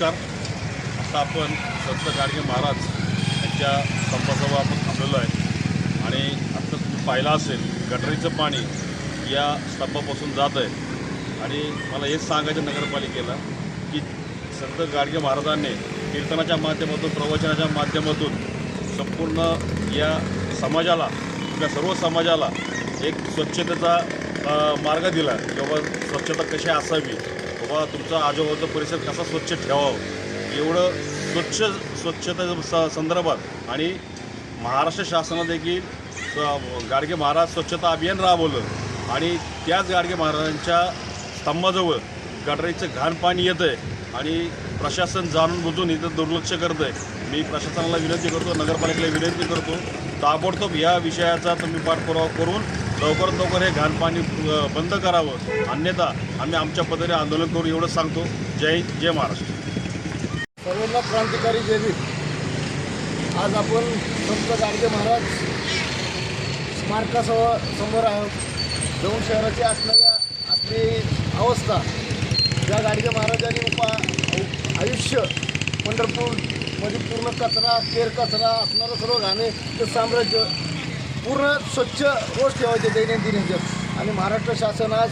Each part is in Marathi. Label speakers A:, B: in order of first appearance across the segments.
A: नमस्कार. आता आपण संत गाडगे महाराज यांच्या स्तंभाजवळ आपण थांबलेलो आहे. आणि आता तुम्ही पाहिलं असेल गटरीचं पाणी या स्तंभापासून जात आहे. आणि मला हेच सांगायचं नगरपालिकेला की संत गाडगे महाराजांनी कीर्तनाच्या माध्यमातून प्रवचनाच्या माध्यमातून संपूर्ण या समाजाला या सर्व समाजाला एक स्वच्छतेचा मार्ग दिला. किंवा स्वच्छता कशी असावी? बाबा तुमचा आजूबाजूचा परिसर कसा स्वच्छ ठेवावं? एवढं स्वच्छ स्वच्छते स संदर्भात आणि महाराष्ट्र शासनानं देखील स- गाडगे महाराज स्वच्छता अभियान राबवलं आणि त्याच गाडगे महाराजांच्या स्तंभाजवळ गटारीचं घाण पाणी येतं आहे आणि प्रशासन जाणून बुजून इथं दुर्लक्ष करतं आहे मी प्रशासनाला विनंती करतो नगरपालिकेला विनंती करतो ताबडतोब या विषयाचा तुम्ही पाठपुरावा करून लवकरात लवकर हे घाणपाणी बंद करावं. अन्यथा आम्ही आमच्या पद्धतीने आंदोलन करू एवढं सांगतो. जय हिंद, जय महाराष्ट्र.
B: सर्वांना क्रांतिकारी जय आज आपण संत गाडगे महाराज स्मारकासह समोर आहोत. दोन शहराची असणाऱ्या असली अवस्था. ज्या गाडगे महाराजांनी उपा आयुष्य पंढरपूरमध्ये म्हणजे पूर्ण कचरा केर कचरा असणारं सर्व घाणे ते साम्राज्य पूर्ण स्वच्छ रोज ठेवायचे दैनंदिन ह्याच्यात आणि महाराष्ट्र शासन आज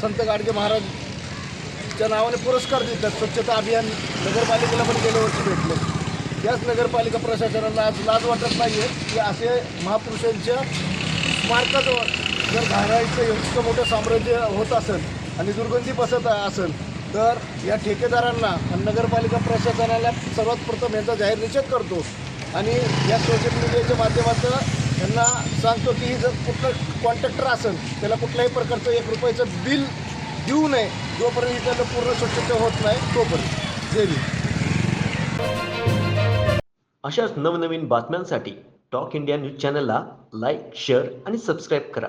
B: संत गाडगे महाराजच्या नावाने पुरस्कार देतात. स्वच्छता अभियान नगरपालिकेला पण गेल्या वर्षी भेटलं. याच नगरपालिका प्रशासनाला आज लाज वाटत नाही आहे की असे महापुरुषांच्या स्मारकाजवळ जर घालायचं इतकं मोठं साम्राज्य होत असेल आणि दुर्गंधी बसत असेल तर या ठेकेदारांना आणि नगरपालिका प्रशासनाला सर्वात प्रथम यांचा जाहीर निषेध करतो. आणि या सोशल मीडियाच्या माध्यमातून यांना सांगतो की जर कुठलं कॉन्ट्रॅक्टर असेल त्याला कुठल्याही प्रकारचं एक रुपयाचं बिल देऊ नये जोपर्यंत इथलं पूर्ण स्वच्छता होत नाही तोपर्यंत. जय
C: अशाच नवनवीन बातम्यांसाठी टॉक इंडिया न्यूज चॅनलला लाईक शेअर आणि सबस्क्राईब करा.